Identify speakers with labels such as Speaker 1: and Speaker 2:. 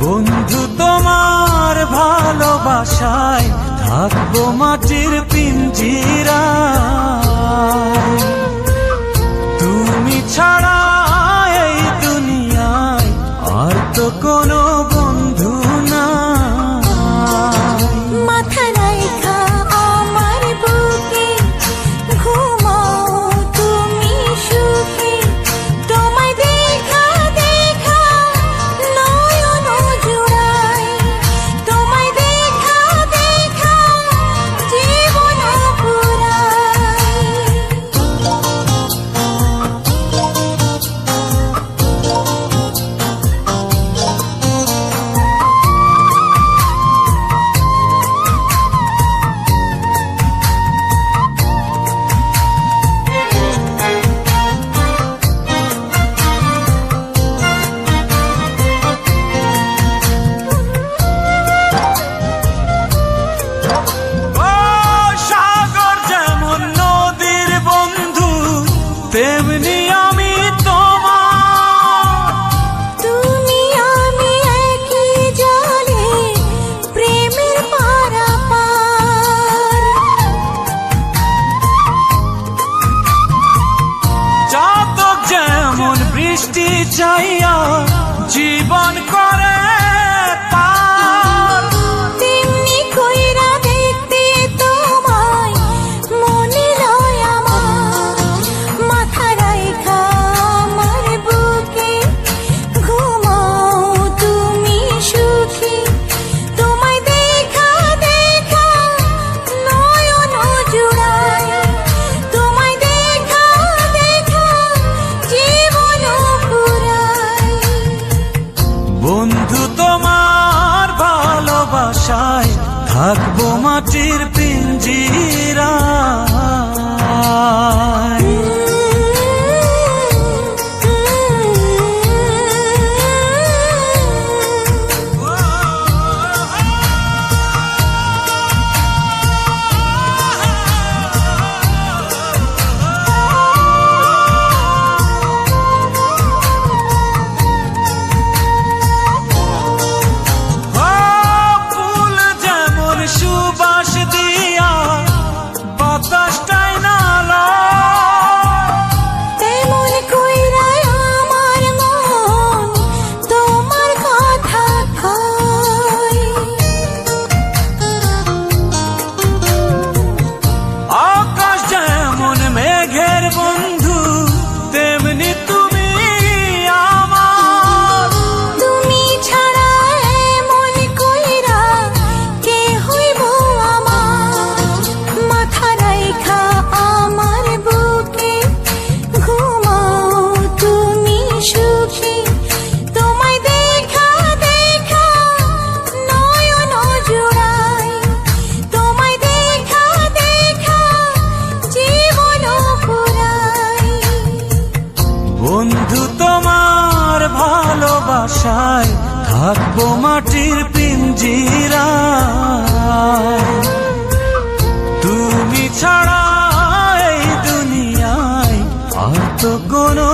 Speaker 1: বন্ধু তোমার ভালোবাসায় থাকব মাটির পিঞ্জিরা তুমি ছাড়া এই দুনিয়ায় আর তো কোনো আশায় থাকব মাটির পিঞ্জিরা das আশায় থাকব মাটির পিঞ্জিরা তুমি
Speaker 2: ছাড়া
Speaker 1: দুনিয়ায় আর তো কোনো